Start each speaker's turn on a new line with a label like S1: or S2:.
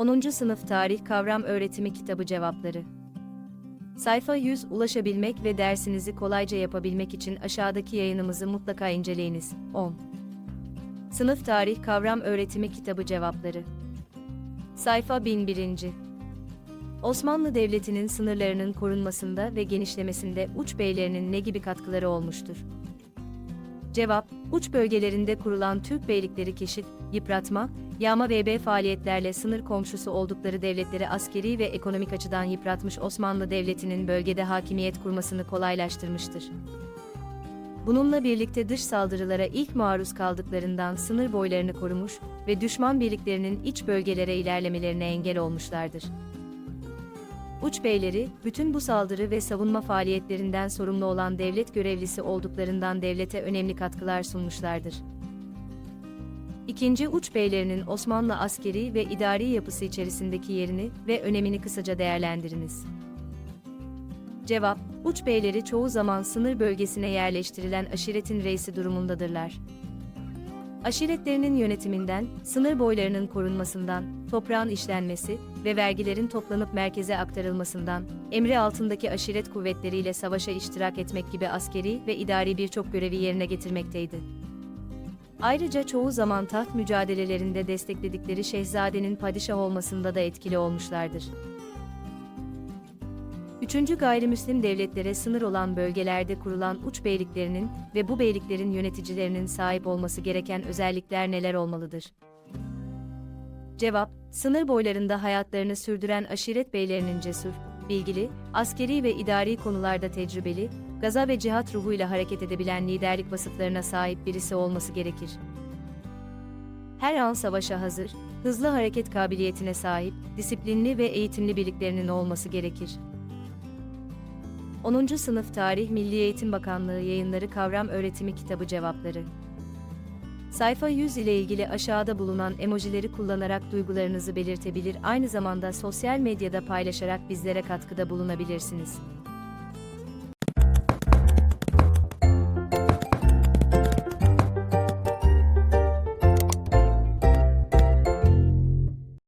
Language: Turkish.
S1: 10. Sınıf Tarih Kavram Öğretimi Kitabı Cevapları Sayfa 100 Ulaşabilmek ve dersinizi kolayca yapabilmek için aşağıdaki yayınımızı mutlaka inceleyiniz. 10. Sınıf Tarih Kavram Öğretimi Kitabı Cevapları Sayfa 1001. Osmanlı Devleti'nin sınırlarının korunmasında ve genişlemesinde uç beylerinin ne gibi katkıları olmuştur? Cevap, uç bölgelerinde kurulan Türk beylikleri keşif, yıpratma, yağma ve B faaliyetlerle sınır komşusu oldukları devletleri askeri ve ekonomik açıdan yıpratmış Osmanlı Devleti'nin bölgede hakimiyet kurmasını kolaylaştırmıştır. Bununla birlikte dış saldırılara ilk maruz kaldıklarından sınır boylarını korumuş ve düşman birliklerinin iç bölgelere ilerlemelerine engel olmuşlardır. Uç beyleri, bütün bu saldırı ve savunma faaliyetlerinden sorumlu olan devlet görevlisi olduklarından devlete önemli katkılar sunmuşlardır. İkinci uç beylerinin Osmanlı askeri ve idari yapısı içerisindeki yerini ve önemini kısaca değerlendiriniz. Cevap, uç beyleri çoğu zaman sınır bölgesine yerleştirilen aşiretin reisi durumundadırlar. Aşiretlerinin yönetiminden, sınır boylarının korunmasından, toprağın işlenmesi ve vergilerin toplanıp merkeze aktarılmasından, emri altındaki aşiret kuvvetleriyle savaşa iştirak etmek gibi askeri ve idari birçok görevi yerine getirmekteydi. Ayrıca çoğu zaman taht mücadelelerinde destekledikleri şehzadenin padişah olmasında da etkili olmuşlardır. Üçüncü gayrimüslim devletlere sınır olan bölgelerde kurulan uç beyliklerinin ve bu beyliklerin yöneticilerinin sahip olması gereken özellikler neler olmalıdır? Cevap, sınır boylarında hayatlarını sürdüren aşiret beylerinin cesur, bilgili, askeri ve idari konularda tecrübeli, gaza ve cihat ruhuyla hareket edebilen liderlik vasıflarına sahip birisi olması gerekir. Her an savaşa hazır, hızlı hareket kabiliyetine sahip, disiplinli ve eğitimli birliklerinin olması gerekir. 10. Sınıf Tarih Milli Eğitim Bakanlığı Yayınları Kavram Öğretimi Kitabı Cevapları Sayfa 100 ile ilgili aşağıda bulunan emojileri kullanarak duygularınızı belirtebilir aynı zamanda sosyal medyada paylaşarak bizlere katkıda bulunabilirsiniz.